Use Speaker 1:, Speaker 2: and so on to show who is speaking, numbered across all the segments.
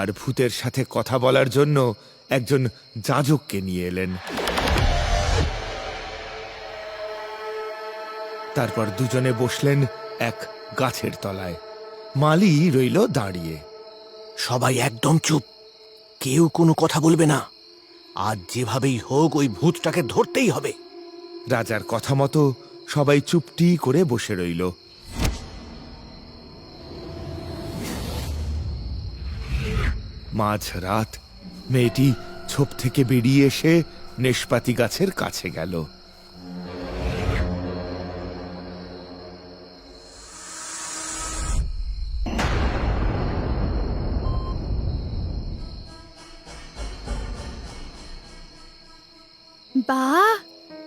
Speaker 1: আর ভূতের সাথে কথা বলার জন্য একজন যাজককে নিয়ে এলেন। তারপর দুজনে বসলেন এক গাছের তলায়। মালি রইল দাঁড়িয়ে।
Speaker 2: সবাই একদম চুপ। কেউ কোনো কথা বলবে না। আজ যেভাবেই হোক ওই ভূতটাকে ধরতেই হবে।
Speaker 1: রাজার কথা মতো সবাই চুপটি করে বসে রইল। মাঝ রাত মেয়েটি ছোপ থেকে বেরিয়ে এসে নেশপাতি গাছের কাছে গেল।
Speaker 3: বাহ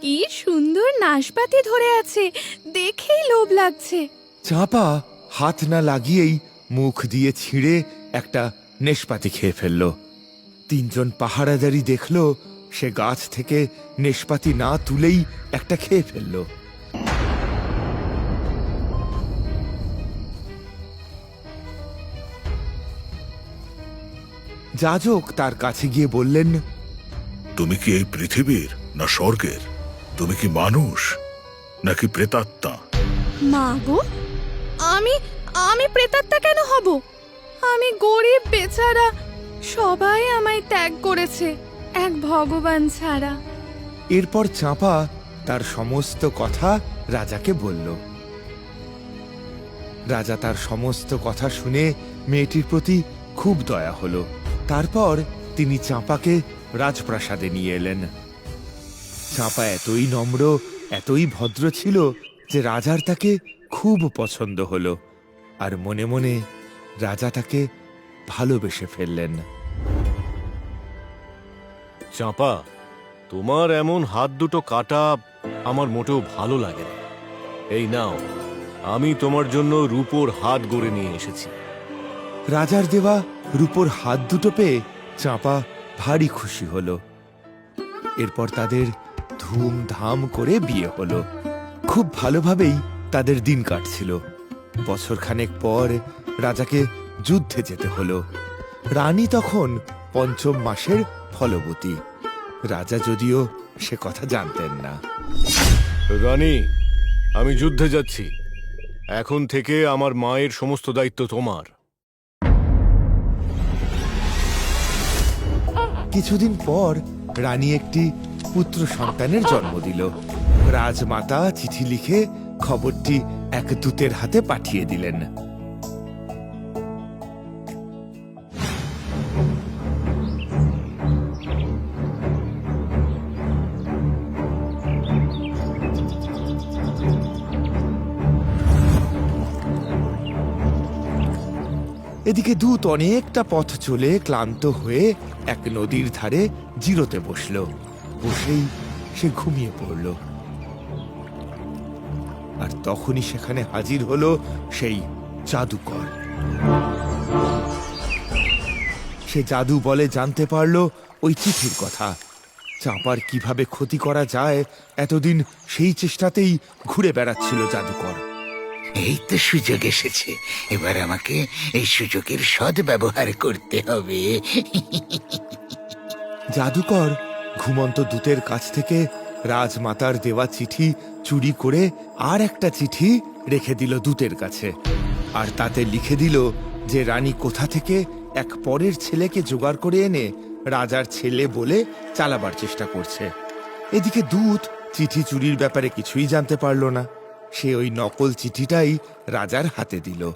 Speaker 3: কি সুন্দর নাশপাতি ধরে আছে দেখেই লোভ লাগছে।
Speaker 1: চাপা হাত না লাগিয়েই মুখ দিয়ে ছিঁড়ে একটা নেশপাতি খেয়ে ফেলল। তিনজন পাহারাদারি দেখল সে গাছ থেকে নেশপাতি না তুলেই একটা খেয়ে ফেলল। যাজক তার কাছে গিয়ে বললেন
Speaker 4: তুমি কি এই পৃথিবীর না স্বর্গের? তুমি কি মানুষ নাকি প্রেতাত্মা?
Speaker 3: মা গো আমি আমি প্রেতাত্মা কেন হব? আমি গরিব বেচারা, সবাই আমায় ত্যাগ করেছে, এক ভগবান ছাড়া।
Speaker 1: এরপর চাঁপা তার সমস্ত কথা রাজাকে বলল। রাজা তার সমস্ত কথা শুনে মেয়েটির প্রতি খুব দয়া হলো। তারপর তিনি চাঁপাকে রাজপ্রাসাদে নিয়ে এলেন। চাঁপা এতই নম্র, এতই ভদ্র ছিল যে রাজার তাকে খুব পছন্দ হলো। আর মনে মনে রাজা তাকে ভালোবেসে ফেললেন।
Speaker 5: চাঁপা তোমার এমন হাত দুটো কাটা আমার মোটেও ভালো লাগে না। এই নাও আমি তোমার জন্য রূপোর হাত গড়ে নিয়ে এসেছি।
Speaker 1: রাজার দেওয়া রূপোর হাত দুটো পেয়ে চাঁপা ভারী খুশি হলো। এরপর তাদের ধুমধাম করে বিয়ে হলো। খুব ভালোভাবেই তাদের দিন কাটছিল। বছরখানেক পর রাজাকে যুদ্ধে যেতে হলো। রানী তখন পঞ্চম মাসের ফলবতী। রাজা যদিও সে কথা জানতেন না।
Speaker 5: রানী আমি যুদ্ধে যাচ্ছি। এখন থেকে আমার মায়ের সমস্ত দায়িত্ব তোমার।
Speaker 1: কিছুদিন পর রানী একটি পুত্র সন্তানের জন্ম দিল। রাজমাতা চিঠি লিখে খবরটি এক দূতের হাতে পাঠিয়ে দিলেন। এদিকে দূত অনেকটা পথ চলে ক্লান্ত হয়ে এক নদীর ধারে জিরোতে বসল। বসেই সে ঘুমিয়ে পড়ল। আর তখনই সেখানে হাজির হলো সেই জাদুকর। সে জাদু বলে জানতে পারল ওই চিঠির কথা। চাঁপার কীভাবে ক্ষতি করা যায়, এতদিন সেই চেষ্টাতেই ঘুরে বেড়াচ্ছিল জাদুকর।
Speaker 6: এই তো সুযোগ এসেছে। এবার আমাকে এই সুযোগের সদ ব্যবহার করতে হবে।
Speaker 1: জাদুকর, ঘুমন্ত দূতের কাছ থেকে রাজমাতার দেওয়া চিঠি চুরি করে আর একটা চিঠি রেখে দিল দূতের কাছে। আর তাতে লিখে দিল যে রানী কোথা থেকে এক পরের ছেলেকে জোগাড় করে এনে রাজার ছেলে বলে চালাবার চেষ্টা করছে। এদিকে দূত চিঠি চুরির ব্যাপারে কিছুই জানতে পারল না। সে ওই নকল চিঠিটাই রাজার হাতে দিল।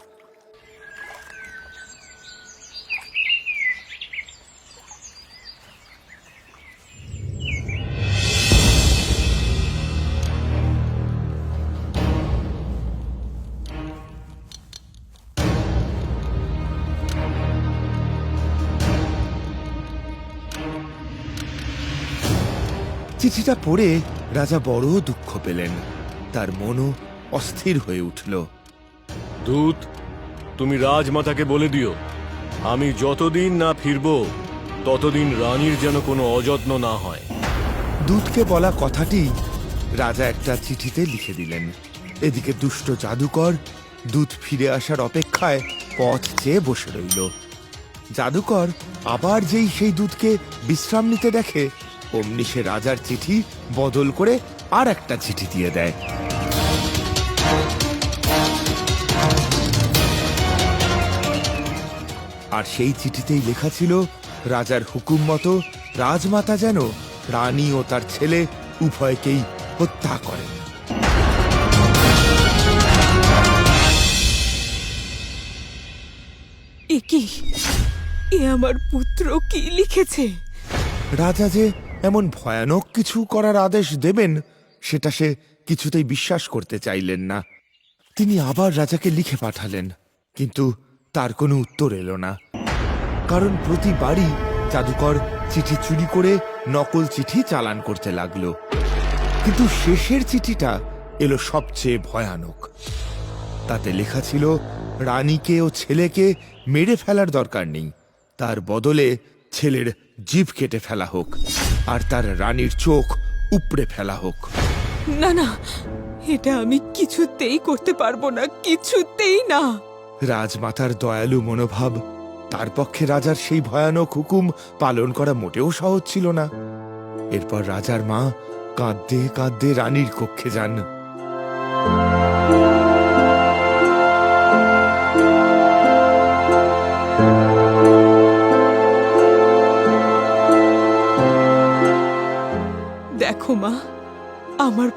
Speaker 1: চিঠিটা পড়ে রাজা বড় দুঃখ পেলেন। তার মনও অস্থির হয়ে উঠল।
Speaker 5: দূত তুমি রাজমাতাকে বলে দিও আমি যতদিন না ফিরব ততদিন রানীর যেন কোনো অযত্ন না হয়।
Speaker 1: দূতকে বলা কথাটি রাজা একটা চিঠিতে লিখে দিলেন। এদিকে দুষ্ট জাদুকর দূত ফিরে আসার অপেক্ষায় পথ চেয়ে বসে রইল। জাদুকর আবার যেই সেই দুধকে বিশ্রাম নিতে দেখে অমনি সে রাজার চিঠি বদল করে আর একটা চিঠি দিয়ে দেয়। আর সেই চিঠিতেই লেখা ছিল রাজার হুকুম মতো রাজমাতা যেন রানী ও তার ছেলে উভয়কেই হত্যা করেন
Speaker 7: কি? এ আমার পুত্র কি লিখেছে?
Speaker 1: রাজা যে এমন ভয়ানক কিছু করার আদেশ দেবেন সেটা সে কিছুতেই বিশ্বাস করতে চাইলেন না। তিনি আবার রাজাকে লিখে পাঠালেন, কিন্তু তার কোনো উত্তর এলো না। কারণ প্রতিবারই জাদুকর চিঠি চুরি করে নকল চিঠি চালান করতে লাগল। কিন্তু শেষের চিঠিটা এলো সবচেয়ে ভয়ানক। তাতে লেখা ছিল, রানীকে ও ছেলেকে মেরে ফেলার দরকার নেই। তার বদলে ছেলের জিভ কেটে ফেলা হোক, আর তার রানীর চোখ উপড়ে ফেলা হোক।
Speaker 7: না না, এটা আমি কিছুতেই করতে পারব না, কিছুতেই না।
Speaker 1: রাজমাতার দয়ালু মনোভাব, তার পক্ষে রাজার সেই ভয়ানক হুকুম পালন করা মোটেও সহজ ছিল না। এরপর রাজার মা কাঁদতে কাঁদতে রানীর কক্ষে যান।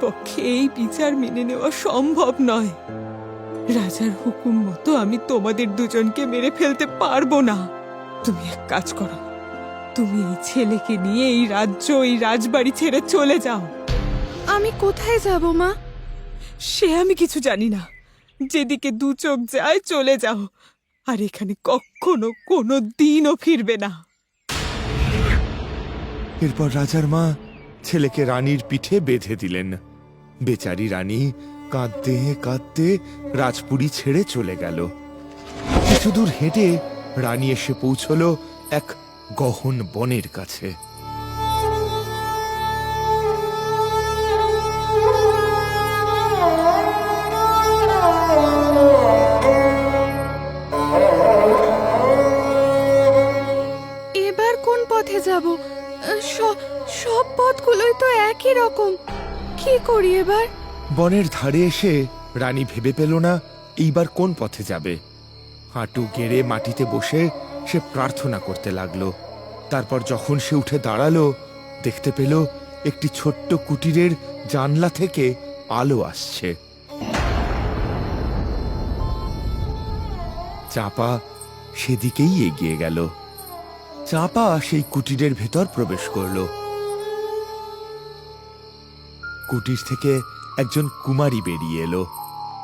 Speaker 7: পক্ষে এই বিচার মেনে নেওয়া সম্ভব নয়। রাজার হুকুম মতো আমি তোমাদের দুজনকে মেরে ফেলতে পারব না। তুমি এক কাজ করো। তুমি এই ছেলেকে নিয়ে এই রাজ্য এই রাজবাড়ি ছেড়ে চলে যাও।
Speaker 3: আমি কোথায় যাব মা?
Speaker 7: সে আমি কিছু জানি না। যেদিকে দু চোখ যায় চলে যাও। আর এখানে কখনো কোনো দিনও ফিরবে না।
Speaker 1: এরপর রাজার মা ছেলেকে রানীর পিঠে বেঁধে দিলেন। বেচারি রানী কাঁদতে কাঁদতে রাজপুরী ছেড়ে চলে গেল। কিছু দূর হেঁটে রানী এসে পৌঁছল এক গহন বনের কাছে।
Speaker 3: এবার কোন পথে যাব? সব পথগুলোই তো একই রকম। কি করি এবার?
Speaker 1: বনের ধারে এসে রানী ভেবে পেল না এইবার কোন পথে যাবে। হাঁটু গেড়ে মাটিতে বসে সে প্রার্থনা করতে লাগল। তারপর যখন সে উঠে দাঁড়াল, দেখতে পেল একটি ছোট্ট কুটিরের জানলা থেকে আলো আসছে। চাপা সেদিকেই এগিয়ে গেল। চাপা সেই কুটিরের ভেতর প্রবেশ করল। কুটির থেকে একজন কুমারী বেরিয়ে এলো।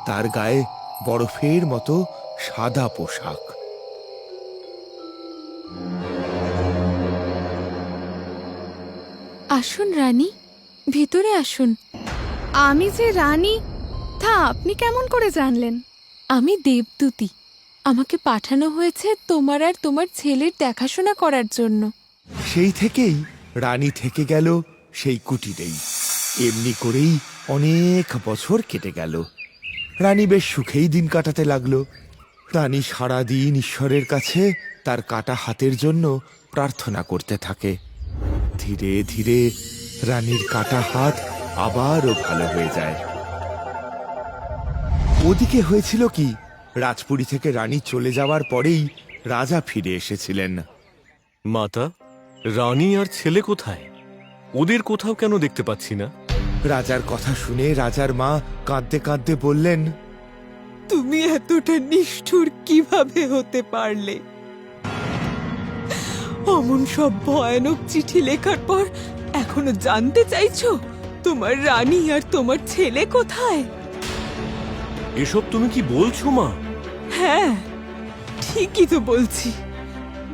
Speaker 1: তার গায়ে বরফের মতো সাদা পোশাক।
Speaker 8: আসুন রানী ভেতরে আসুন।
Speaker 3: আমি যে রানী তা আপনি কেমন করে জানলেন?
Speaker 8: আমি দেবদূতী। আমাকে পাঠানো হয়েছে তোমার আর তোমার ছেলের দেখাশোনা করার জন্য।
Speaker 1: সেই থেকেই রানী থেকে গেল সেই কুটিরেই। এমনি করেই অনেক বছর কেটে গেল। রানী বেশ সুখেই দিন কাটাতে লাগল। রানী সারাদিন ঈশ্বরের কাছে তার কাটা হাতের জন্য প্রার্থনা করতে থাকে। ধীরে ধীরে রানীর কাটা হাত আবারও ভালো হয়ে যায়। ওদিকে হয়েছিল কি, রাজপুরী থেকে রানী চলে যাওয়ার পরেই রাজা ফিরে এসেছিলেন।
Speaker 5: মাতা, রানী আর ছেলে কোথায়? ওদের কোথাও কেন দেখতে পাচ্ছি না?
Speaker 1: রাজার কথা শুনে রাজার মা কাঁদতে কাঁদতে বললেন
Speaker 7: তুমি এতটা নিষ্ঠুর কীভাবে হতে পারলে? অমন সব ভয়ানক চিঠি লেখার পর এখনও জানতে চাইছো? তোমার রানী আর তোমার ছেলে কোথায়?
Speaker 5: এসব তুমি কি বলছো মা?
Speaker 7: হ্যাঁ ঠিকই তো বলছি।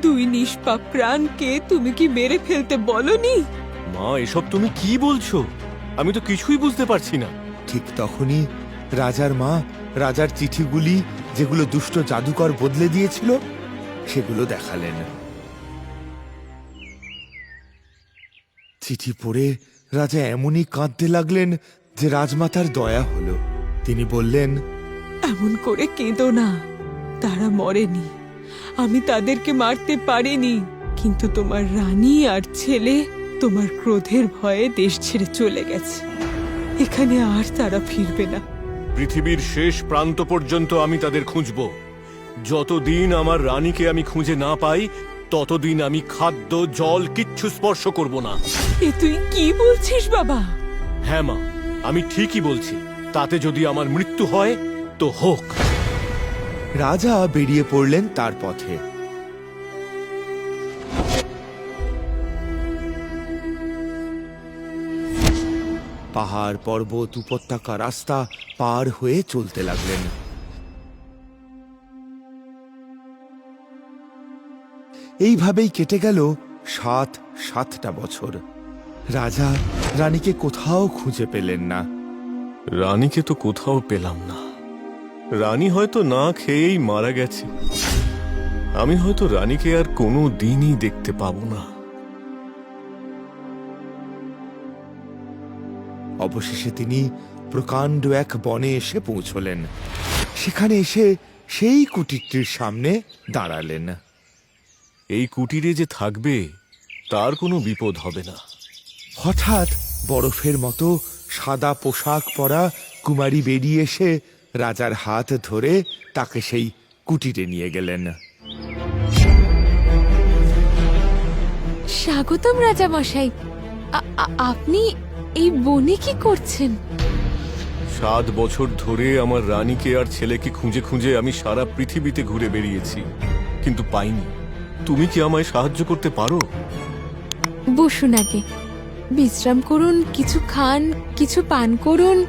Speaker 7: দুই নিষ্পাপ প্রাণকে তুমি কি মেরে ফেলতে বলনি?
Speaker 5: মা এসব তুমি কি বলছো? আমি তো কিছুই বুঝতে পারছি না।
Speaker 1: ঠিক তখনই রাজার মা রাজার চিঠিগুলি যেগুলো দুষ্ট জাদুকর বদলে দিয়েছিল সেগুলো দেখালেন। চিঠি পড়ে রাজা এমনই কাঁদতে লাগলেন যে রাজমাতার দয়া হলো। তিনি বললেন
Speaker 7: এমন করে কেঁদো না তারা মরেনি। আমি তাদেরকে মারতে পারিনি কিন্তু তোমার রানী আর ছেলে তোমার ক্রোধের ভয়ে দেশ ছেড়ে চলে গেছে। এখানে আর তারা ফিরবে না।
Speaker 5: পৃথিবীর শেষ প্রান্ত পর্যন্ত আমি তাদের খুঁজব। যতদিন আমার রানীকে আমি খুঁজে না পাই ততদিন আমি খাদ্য জল কিচ্ছু স্পর্শ করব না।
Speaker 7: এ তুই কি বলছিস বাবা?
Speaker 5: হ্যাঁ মা আমি ঠিকই বলছি। তাতে যদি আমার মৃত্যু হয় তো হোক।
Speaker 1: রাজা বেরিয়ে পড়লেন তার পথে। পাহাড় পর্বত উপত্যকা রাস্তা পার হয়ে চলতে লাগলেন। এইভাবেই কেটে গেল সাত সাতটা বছর। রাজা রানীকে কোথাও খুঁজে পেলেন না।
Speaker 5: রানীকে তো কোথাও পেলাম না। রানী হয়তো না খেয়েই মারা গেছে। আমি হয়তো রানীকে আর কোনো দিনই দেখতে পাবো না।
Speaker 1: অবশেষে তিনি প্রকাণ্ড এক বনে এসে পৌঁছলেন। সেখানে এসে সেই কুটিরটির সামনে দাঁড়ালেন।
Speaker 5: এই কুটিরে যে থাকবে তার কোনো বিপদ হবে না।
Speaker 1: হঠাৎ বরফের মতো সাদা পোশাক পরা কুমারী বেরিয়ে এসে রাজার হাত ধরে তাকে সেই কুটিরে নিয়ে গেলেন।
Speaker 8: স্বাগতম রাজা মশাই আপনি এই বনে কি করছেন?
Speaker 5: সাত বছর ধরে আমার রানীকে আর ছেলেকে খুঁজে খুঁজে আমি সারা পৃথিবীতে ঘুরে বেরিয়েছি কিন্তু পাইনি। তুমি কি আমায় সাহায্য করতে পারো?
Speaker 8: বসুন আগে। বিশ্রাম করুন কিছু খান কিছু পান করুন।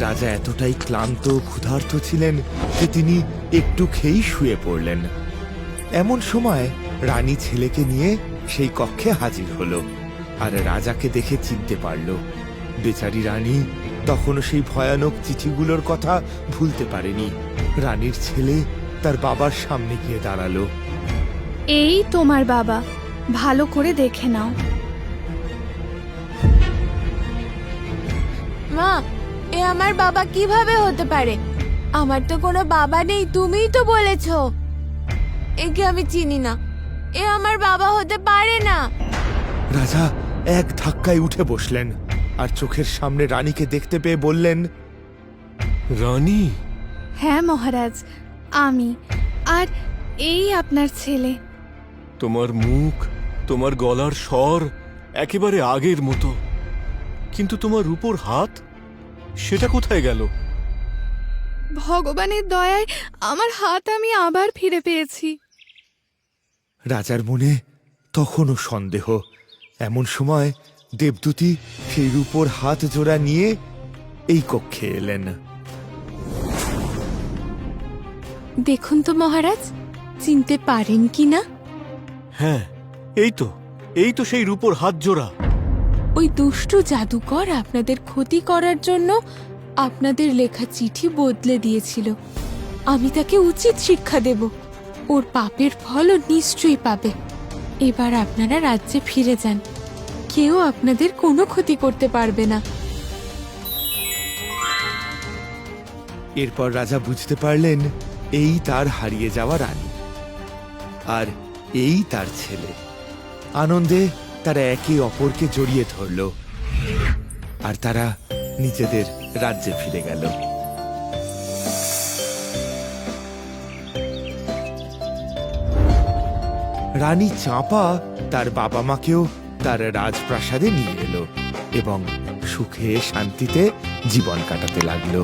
Speaker 1: রাজা এতটাই ক্লান্ত ক্ষুধার্ত ছিলেন যে তিনি একটু খেয়েই শুয়ে পড়লেন। এমন সময় রানী ছেলেকে নিয়ে সেই কক্ষে হাজির হলো। আর রাজাকে দেখে চিনতে পারল। বেচারি রানী তখনও সেই ভয়ানক চিঠিগুলোর কথা ভুলতে পারেনি। রানীর ছেলে তার বাবার সামনে গিয়ে দাঁড়াল।
Speaker 3: এই তোমার বাবা ভালো করে দেখে নাও।
Speaker 8: মা এ আমার বাবা কীভাবে হতে পারে? আমার তো কোনো বাবা নেই তুমিই তো বলেছ। একে আমি চিনি না। এ আমার বাবা হতে পারে না।
Speaker 1: রাজা এক ধাক্কায় উঠে বসলেন আর চোখের সামনে রানীকে দেখতে পেয়ে বললেন
Speaker 5: রানী?
Speaker 3: হ্যাঁ মহারাজ আমি আর এই আপনার ছেলে।
Speaker 5: তোমার মুখ তোমার গলার স্বর একেবারে আগের মতো কিন্তু তোমার উপর হাত সেটা কোথায় গেল?
Speaker 3: ভগবানের দয়ায় আমার হাত আমি আবার ফিরে পেয়েছি।
Speaker 1: রাজার মনে তখনও সন্দেহ। এমন সময় দেবদূতি সেই রূপোর হাত জোড়া নিয়ে এই কক্ষে এলেন।
Speaker 8: দেখুন তো মহারাজ চিনতে পারেন কি না?
Speaker 5: হ্যাঁ এই তো এই তো সেই রূপোর হাত জোড়া।
Speaker 8: ওই দুষ্টু জাদুকর আপনাদের ক্ষতি করার জন্য আপনাদের লেখা চিঠি বদলে দিয়েছিল। আমি তাকে উচিত শিক্ষা দেব। ওর পাপের ফলও নিশ্চয়ই পাবে। এবার আপনারা রাজ্যে ফিরে যান। কেউ আপনাদের কোনো ক্ষতি করতে পারবে না।
Speaker 1: এরপর রাজা বুঝতে পারলেন, এই তার হারিয়ে যাওয়া রানী, আর এই তার ছেলে। আনন্দে তারা একে অপরকে জড়িয়ে ধরল, আর তারা নিজেদের রাজ্যে ফিরে গেল। রানী চাঁপা তার বাবা মাকেও তার রাজপ্রাসাদে নিয়ে এলো এবং সুখে শান্তিতে জীবন কাটাতে লাগল।